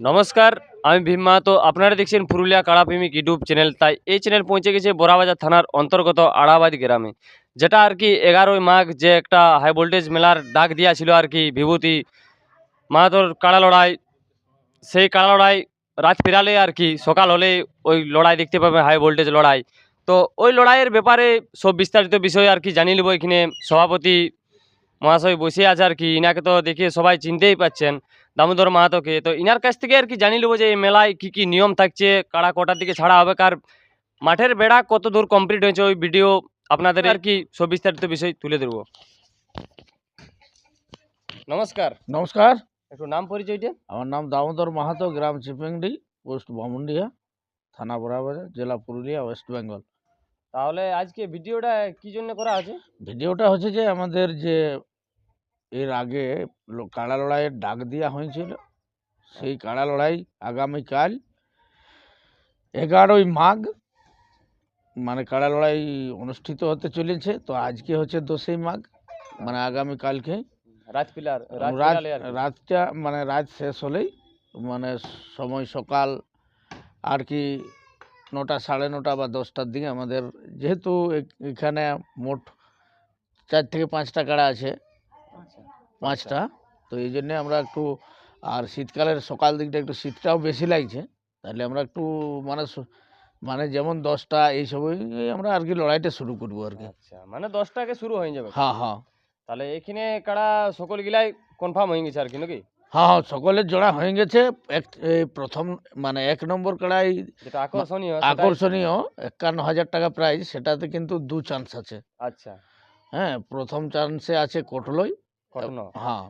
নমস্কার, আমি ভীম মাহাতো। আপনারা দেখছেন পুরুলিয়া কাড়াপ্রেমিক ইউটিউব চ্যানেল। তাই এই চ্যানেল পৌঁছে গেছে বোরাবাজার থানার অন্তর্গত আড়াবাদি গ্রামে। যেটা আর কি এগারোই মাঘ যে একটা হাই ভোল্টেজ মেলার ডাক দিয়েছিল আর কি বিভূতি মাহাতোর কাড়া লড়াই। সেই কাড়া লড়াই রাত ফিরালে আর কি সকাল হলে ওই লড়াই দেখতে পাবে হাই ভোল্টেজ লড়াই। তো ওই লড়াইয়ের ব্যাপারে সব বিস্তারিত বিষয় আর কি জানিয়ে নেব এখানে। সভাপতি মহাশয় বসে আছে আর কি, ইনাকে তো দেখে সবাই চিনতেই পাচ্ছেন। দামোদর মাহাতোকে। তো ইনার কাছ থেকে আর কি জানিয়ে নেব যে এই মেলায় কি কি নিয়ম থাকছে কাড়া কটার দিকে ছাড়া হবে কার মাঠের বেড়া কত দূর কমপ্লিট হয়েছে ওই ভিডিও আপনাদের আর কি সব বিস্তারিত বিষয় তুলে ধরবো। নমস্কার। নমস্কার। একটু নাম পরিচয়টা? আমার নাম দামোদর মাহাতো গ্রাম চিপিংডি পোস্ট বামুন্ডিয়া থানা বরাবর জেলা পুরুলিয়া ওয়েস্ট বেঙ্গল। তাহলে আজকে ভিডিওটা কি জন্য করা আছে ভিডিওটা হচ্ছে যে আমাদের যে এর আগে কাড়া লড়াইয়ের ডাক দেওয়া হয়েছিল সেই কাড়া লড়াই আগামীকাল এগারোই মাঘ মানে কাড়া লড়াই অনুষ্ঠিত হতে চলেছে তো আজকে হচ্ছে দোষই মাঘ মানে আগামীকালকে রাত পিলার রাত রাত পিলালে আর কি। রাতটা মানে রাত শেষ হলেই মানে সময় সকাল আর কি নটা সাড়ে নটা বা দশটার দিকে আমাদের যেহেতু এখানে মোট চার থেকে পাঁচটা কাড়া আছে। পাঁচটা। তো এই জন্যে আমরা একটু আর শীতকালের সকাল দিকটা একটু শীতটাও বেশি লাগছে। তাহলে আমরা একটু মানে মানে যেমন দশটা এই সময় আমরা আর কি লড়াইটা শুরু করব আর কি। আচ্ছা মানে দশটাকে শুরু হয়ে যাবে। হ্যাঁ হ্যাঁ। তাহলে এখানে কারা সকল গিলাই কনফার্ম হয়ে গেছে আর কি নাকি? হ্যাঁ হ্যাঁ সকলের জোড়া হয়ে গেছে। এক প্রথম মানে এক নম্বর কড়াই যেটা আকর্ষণীয় আকর্ষণীয় একান্ন হাজার টাকা প্রাইস সেটাতে কিন্তু দু চান্স আছে। আচ্ছা। হ্যাঁ প্রথম চান্সে আছে কোটলই হ্যাঁ।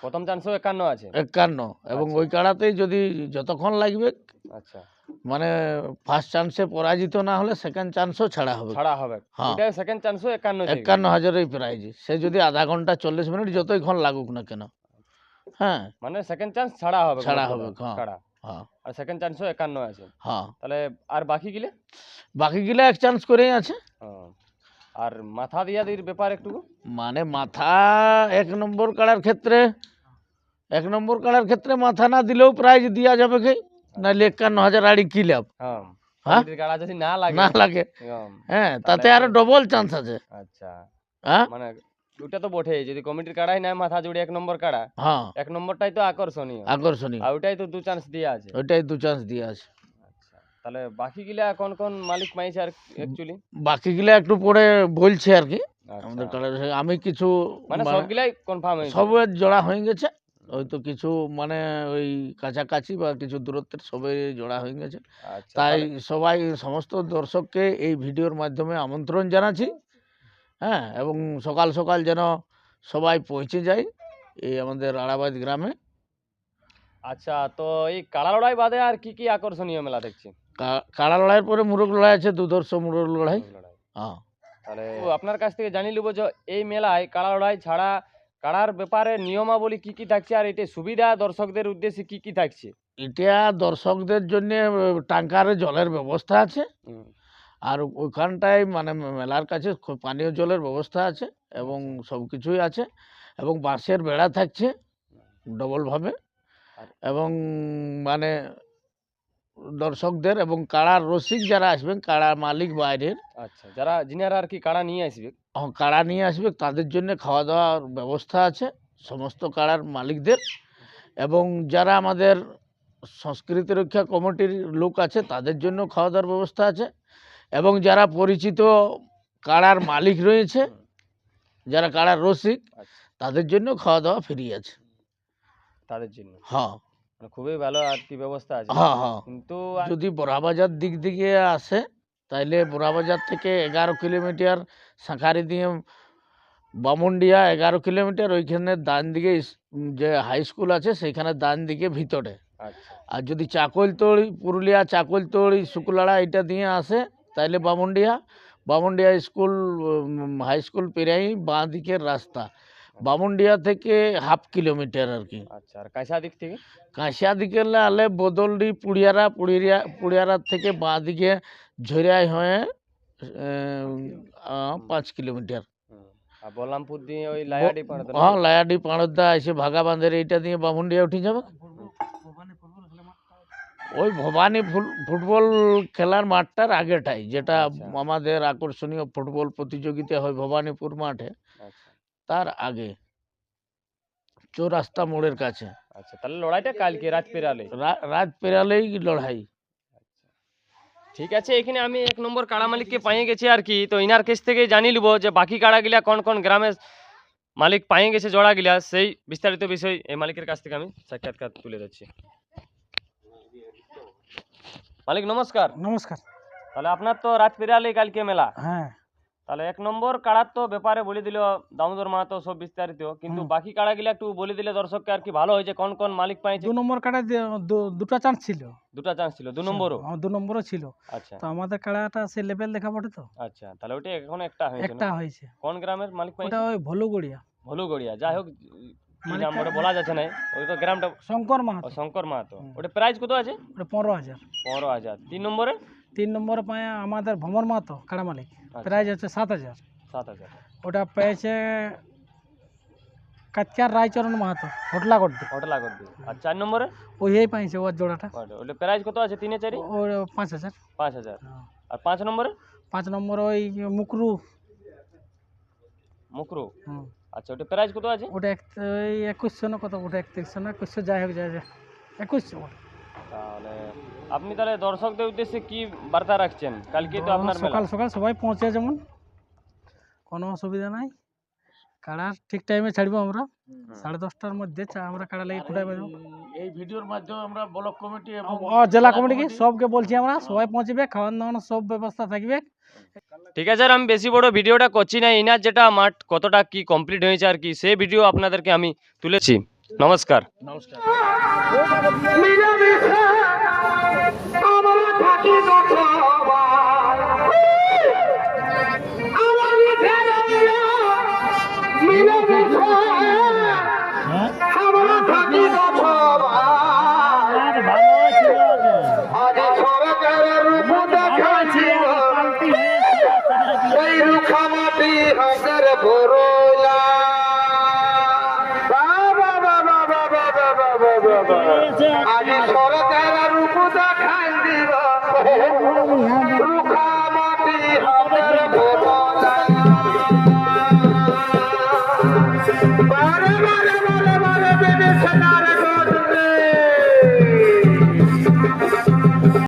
প্রথম চান্সও একান্ন আছে। একান্ন। এবং আচ্ছা। ওই কাড়াতেই যদি যতক্ষণ লাগবে আচ্ছা। মানে ফার্স্ট চান্সে পরাজিত না হলে সেকেন্ড চান্সও ছাড়া হবে। ছাড়া হবে। হ্যাঁ। সেকেন্ড চান্সও একান্ন একান্ন হাজারের প্রাইজ। সে যদি আধা ঘণ্টা চল্লিশ মিনিট যতইক্ষণ লাগুক না কেন। হ্যাঁ। মানে সেকেন্ড চান্স ছাড়া হবে ছাড়া হবে, হ্যাঁ। হ্যাঁ। আর সেকেন্ড চান্সও একান্ন আছে। হ্যাঁ। তাহলে আর বাকি গিলে? বাকিগুলো এক চান্স করেই আছে। আর মাথা দিয়া দির ব্যাপার একটু মানে মাথা এক নম্বর কাড়ার ক্ষেত্রে এক নম্বর কাড়ার ক্ষেত্রে মাথা না দিলেও প্রাইজ দেওয়া যাবে কি? নাহলে একান্ন হাজার আড়ি কি লাভ? হ্যাঁ? কাড়া যদি না লাগে। না লাগে। হ্যাঁ, তাতে আরও ডবল চান্স আছে। আচ্ছা। হ্যাঁ? মানে ওটা তো বটে যদি কমিটির কাড়াই নাই মাথা জুড়ে এক নম্বর কাড়া হ্যাঁ। এক নম্বরটাই তো আকর্ষণীয়। আকর্ষণীয়। আর ওটাই তো দু চান্স দিয়ে আছে। ওইটাই দু চান্স দিয়ে আছে। তাহলে বাকি গিলা কোন কোন মালিক পাইছে আর অ্যাকচুয়ালি বাকিগুলো একটু পরে বলছে আর কি। আমাদের আচ্ছা আমি কিছু মানে মানে সবগুলাই কনফার্ম হয়েছে? সবের জোড়া হয়ে গেছে। ওই তো কিছু মানে ওই কাছাকাছি বা কিছু দূরত্বের সবাই জোড়া হয়ে গেছে। আচ্ছা তাই সবাই সমস্ত দর্শককে এই ভিডিওর মাধ্যমে আমন্ত্রণ জানাচ্ছি। হ্যাঁ এবং সকাল সকাল যেন সবাই পৌঁছে যায় এই আমাদের আড়াবাদ গ্রামে। আচ্ছা তো এই কাড়া লড়াই বাদে আর কি কি আকর্ষণীয় মেলা দেখছি? কাড়া লড়াইয়ের পরে মুরগ লড়াই আছে? দুধর্ষ মুরগ লড়াই? হ্যাঁ। তাহলে আপনার কাছ থেকে জানিয়ে নেব যে এই মেলায় কাড়া লড়াই ছাড়া কাড়ার ব্যাপারে নিয়মাবলী কি কি থাকছে আর এটা সুবিধা দর্শকদের উদ্দেশ্যে কি কি থাকছে? এটা দর্শকদের জন্য টাঙ্কারে জলের ব্যবস্থা আছে। আর ওইখানটায় মানে মেলার কাছে খুব পানীয় জলের ব্যবস্থা আছে এবং সব কিছুই আছে এবং বাঁশের বেড়া থাকছে ডবলভাবে এবং মানে দর্শকদের এবং কাড়ার রসিক যারা আসবেন কাড়া মালিক বাইরের। আচ্ছা যারা যিনারা আর কি কাড়া নিয়ে আসবে। কাড়া নিয়ে আসবে তাদের জন্য খাওয়া দাওয়ার ব্যবস্থা আছে সমস্ত কাড়ার মালিকদের। এবং যারা আমাদের সংস্কৃতি রক্ষা কমিটির লোক আছে তাদের জন্য খাওয়া দাওয়ার ব্যবস্থা আছে। এবং যারা পরিচিত কাড়ার মালিক রয়েছে যারা কাড়ার রসিক আচ্ছা। তাদের জন্য খাওয়া দাওয়া ফ্রি আছে। তাদের জন্য। হ্যাঁ। খুবই ভালো আর কি ব্যবস্থা আছে হ্যাঁ হ্যাঁ। কিন্তু যদি বোরাবাজার দিক দিকে আসে তাইলে বোরাবাজার থেকে এগারো কিলোমিটার শাঁখারি দিয়ে বামুন্ডিয়া এগারো কিলোমিটার ওইখানে ডান দিকে যে হাই স্কুল আছে সেইখানে ডান দিকে ভিতরে। আচ্ছা। আর যদি চাকলতড়ি পুরুলিয়া চাকলতড়ি শুক্লাড়া এটা দিয়ে আসে তাইলে Bamundiya. Bamundiya school high school পেরিয়েই বাঁ দিকের রাস্তা। বামুন্ডিয়া থেকে হাফ কিলোমিটার আর কি আচ্ছা আর কাঁসা দিক থেকে? কাঁসিয়া দিকে আলে বদলডি পুড়িয়ারা পুড়িয়া পুড়িয়ারা থেকে বাঁ দিকে ঝরিয়াই হয়ে পাঁচ কিলোমিটার। হুম, দিয়ে ওই লায়াডি পাড়াতে হ্যাঁ লায়াডি পাড়দা এসে ভাগা বাঁধের এইটা দিয়ে বামুন্ডিয়া উঠে যাবে। ওই ভবানী ফুটবল খেলার মাঠটার আগেটাই যেটা আচ্ছা। আমাদের আকর্ষণীয় ফুটবল প্রতিযোগিতা হয় ভবানীপুর মাঠে। আচ্ছা। তার আগে। চৌরাস্তা মোড়ের কাছে। আচ্ছা তাহলে লড়াইটা কালকে রাত পেরালে। রা- রাত পেরালেই লড়াই। ঠিক আছে এখানে আমি এক নম্বর কাড়া মালিককে পাইয়ে গেছি আর কি। তো ইনার কাছ থেকে জানি লিব যে বাকি কাড়াগুলা কোন কোন গ্রামের মালিক পাইয়ে গেছে জোড়াগুলা সেই বিস্তারিত বিষয় এই মালিকের কাছ থেকে আমি সাক্ষাৎকার তুলে যাচ্ছি মালিক নমস্কার। নমস্কার। তাহলে আপনার তো রাত পেরালে কালকে মেলা। হ্যাঁ। তাহলে এক নম্বর কাড়ার তো ব্যাপারে বলে দিল দামোদর মাহাতো সব বিস্তারিত কিন্তু। বাকি কাড়াগুলা একটু বলে দিলে দর্শককে আর কি ভালো হয়েছে কোন কোন মালিক পাইছে? দু নম্বর কাড়া দুটো চান্স ছিল। দুটা চান্স ছিল দু নম্বরও? হ্যাঁ, দু নম্বরও ছিল। আচ্ছা। তো আমাদের কাড়াটা সে লেভেল দেখা পড়ে তো। আচ্ছা তাহলে ওটা এখন একটা হয়েছে একটা হয়েছে। কোন গ্রামের মালিক পাইছে? ওটা ওই ভলুগড়িয়া। ভলুগড়িয়া যাই হোক কি নাম ওটা বলা যাচ্ছে না ওই তো গ্রামটা শঙ্কর মাহাতো। শঙ্কর মাহাতো। ওটা প্রাইস কত আছে? ওটা পনেরো হাজার। পনেরো হাজার। তিন নম্বরে? তিন নম্বরে পায় আমাদের ভ্রমর মাহাতো কাড়া মালিক আচ্ছা, প্রাইজ হচ্ছে সাত হাজার সাত হাজার ওটা পেয়েছে কাতকার রায়চরণ মাহাতো হোটলা গড্ডি ওটা লাগত দিই আর চার নম্বরে ওই পাইছে ওর জোড়াটা ওটা ওটা প্রাইস কত আছে তিনে চারি ওর পাঁচ হাজার পাঁচ হাজার হ্যাঁ। আর পাঁচ নম্বরে পাঁচ নম্বর ওই মুকরু মুকরু হুম। আচ্ছা ওটা প্রাইস কত আছে ওটা এক ওই একুশশো না কত ওটা একত্রিশশো না একুশশো যাই হোক যাই হোক একুশশো ওটা। তাহলে আপনি তাহলে দর্শকদের উদ্দেশ্যে কি বার্তা রাখছেন? কালকে তো আপনার সকাল সকাল সবাই পৌঁছে যেমন। কোনো অসুবিধা নাই। কাড়া ঠিক টাইমে ছাড়বো আমরা। সাড়ে দশটার মধ্যে চা আমরা কাড়া লেগে খুঁটাই বাজবো। এই ভিডিওর মাধ্যমে আমরা ব্লক কমিটি এবং ও জেলা কমিটিকে সবকে বলছি আমরা সবাই পৌঁছবে খাওয়ান দাওয়ানোর সব ব্যবস্থা থাকবে। ঠিক আছে আর আমি বেশি বড় ভিডিওটা করছি না ইনার যেটা মাঠ কতটা কি কমপ্লিট হয়েছে আর কি সেই ভিডিও আপনাদেরকে আমি তুলেছি। নমস্কার। নমস্কার। গাছের ভরলা আজ সরকার উপদা খাই